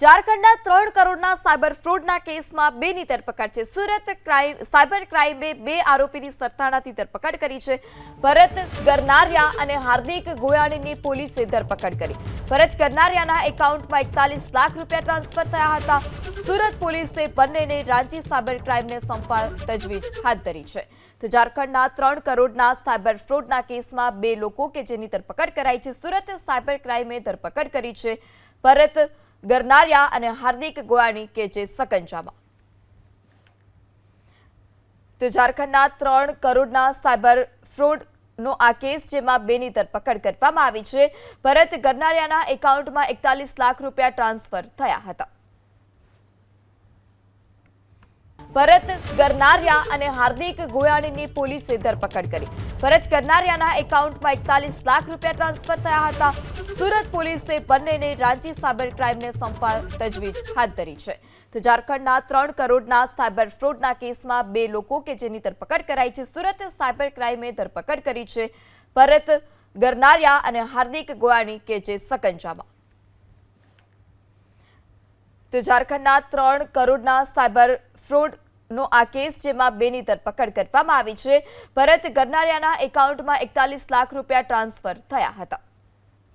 ઝારખંડના ત્રણ કરોડના સાયબર ફ્રોડના કેસમાં બેની ધરપકડ છે. સુરત ક્રાઇમ, સાયબર ક્રાઇમે બે આરોપીની સરથાણાથી ધરપકડ કરી છે. ભરત ગરનારિયા અને હાર્દિક ગોયાણીની પોલીસે ધરપકડ કરી. ભરત ગરનારિયાના એકાઉન્ટમાં એકતાલીસ લાખ રૂપિયા ટ્રાન્સફર થયા હતા. સુરત પોલીસે બંનેને રાંચી સાયબર ક્રાઇમને સંપવા તજવીજ હાથ ધરી છે. તો ઝારખંડના ત્રણ કરોડના સાયબર ફ્રોડના કેસમાં બે લોકો કે જેની ધરપકડ કરાઈ છે. સુરત સાયબર ક્રાઇમે ધરપકડ કરી છે. ભરત ગરનારિયા અને હાર્દિક ગોયાણી કે જે સકંજામાં. તો ઝારખંડના ત્રણ કરોડના સાયબર ફ્રોડ નો આ કેસ, જેમાં બેની ધરપકડ કરવામાં આવી છે. ભરત ગરનારિયાના એકાઉન્ટમાં એકતાલીસ લાખ રૂપિયા ટ્રાન્સફર થયા હતા. ભરત ગરનારિયા અને હાર્દિક ગોયાણીની પોલીસે ધરપકડ કરી. ભરત ગરનારિયાના એકાઉન્ટમાં એકતાલીસ લાખ રૂપિયા ટ્રાન્સફર થયા હતા. સુરત પોલીસે બંનેને રાંચી સાયબર ક્રાઇમને સંપવા તજવીજ હાથ ધરી છે. તો ઝારખંડના ત્રણ કરોડના સાયબર ફ્રોડના કેસમાં બે લોકો કે જેની ધરપકડ કરાઈ છે. સુરત સાયબર ક્રાઇમે ધરપકડ કરી છે. ભરત ગરનારિયા અને હાર્દિક ગોયાણી કે જે સકંજામાં. તો ઝારખંડના ત્રણ કરોડના સાયબર ફ્રોડ નો આ કેસ જેમાં બેની ધરપકડ કરવામાં આવી છે. ભરત ગરનારિયાના એકાઉન્ટમાં એકતાલીસ લાખ રૂપિયા ટ્રાન્સફર થયા હતા.